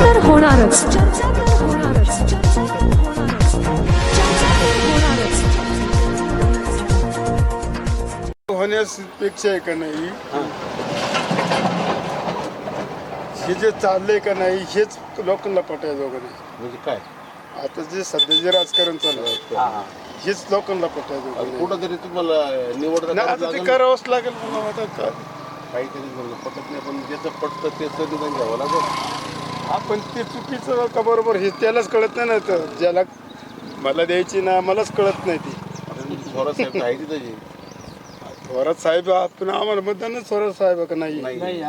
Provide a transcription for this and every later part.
तर होणारच. होणारच होण्यापेक्षा आहे का नाही हे जे चाललंय का नाही हेच लोकांना पटायचं वगैरे नाही. म्हणजे काय? आता जे सध्या जे राजकारण चालू आहे हेच लोकांना पटायचं वगैरे नाही. कुठं तरी तुम्हाला निवड नाही आता ते करावंच लागेल मला आता काहीतरी समजा पटत नाही पण ज्याचं पटतं त्याचं निदान घ्यावं लागेल. आपण ते चुकीचं का बरोबर हे त्यालाच कळत नाही ना तर ज्याला मला द्यायची ना मलाच कळत नाही ती. आहे. थोरात साहेब आपण आम्हाला मतदानच थोरात साहेब का नाही? नाही.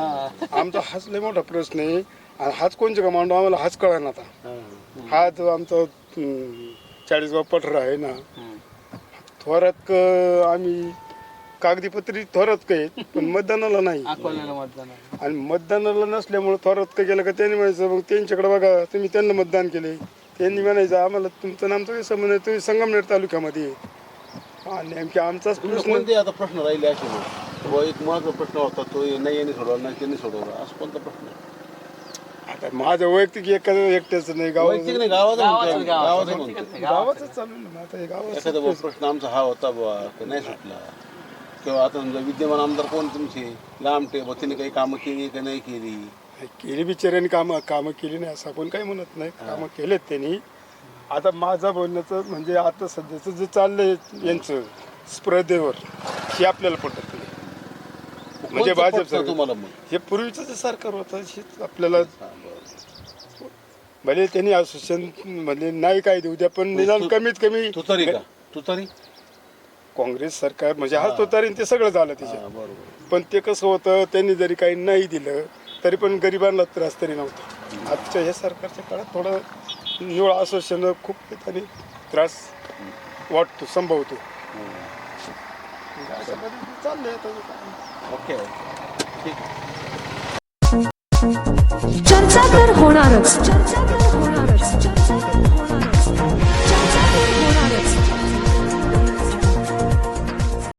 आमचा हाच लय मोठा प्रश्न आहे. आणि हाच कोणचे का मांडू? आम्हाला हाच कळा आता. हा. हा जो आमचा चाळीसगाव पठरा आहे ना. थोरात क आम्ही कागदीपत्री थोरात काय पण मतदानाला नाही अकोल्याला मतदान आहे. आणि मतदानाला नसल्यामुळे थोरात का गेलं का त्यांनी म्हणायचं मग त्यांच्याकडे बघा तुम्ही त्यांना मतदान केले त्यांनी म्हणायचं आम्हाला तुमचं नामचं काही संबंध नाही तुम्ही संगमनेर तालुक्यामध्ये आहे. आणि नेमकी आमचाच तुमचे प्रश्न कोणते आता प्रश्न राहिले असे बुवा एक महत्त्वाचा प्रश्न होता तो नाही यांनी सोडवला नाही त्यांनी सोडवला असं कोणता प्रश्न आहे? आता माझं वैयक्तिक एका एकट्याच नाही गाव वैयक्तिक नाही गावाचा गावाचं- म्हणतोय. गावाचं. गावाचं म्हणतोय. गावाच चालू आहे ना आता हे एखादा बुवा गावाचं प्रश्न आमचा हा होता बुवा तो नाही सुटला किंवा आता समजा विद्यमान आमदार कोण तुमचे? लांबटे तिने काही कामं केली का नाही केली? केली बिचाऱ्यांनी कामं कामं केली नाही असं आपण काही म्हणत नाही. कामं केलेत त्यांनी. आता माझं बोलण्याचं म्हणजे आता सध्याचं जे चाललंय यांचं स्पर्धेवर हे आपल्याला पटत नाही. म्हणजे भाजप पटतं सरकार. तुम्हाला मग? हे पूर्वीचं जे सरकार होतं हेच आपल्याला. भले त्यांनी असोसिएशन म्हणजे नाही काय देऊ द्या पण निदान तू- कमीत कमी तू तरी का? तू तरी काँग्रेस सरकार म्हणजे हा. तो तरी ते सगळं झालं त्याच्यात बरोबर. पण ते कसं होतं त्यांनी जरी काही नाही दिलं तरी पण गरिबांना त्रास तरी नव्हता. आजच्या या सरकारच्या काळात थोडं निवळ असोसिएशन खूप त्यांनी त्रास वाटतो संभवतो. अशा पद्धतीने चाललंय आता काय. ओके चर्चा तर होणारच चर्चा तर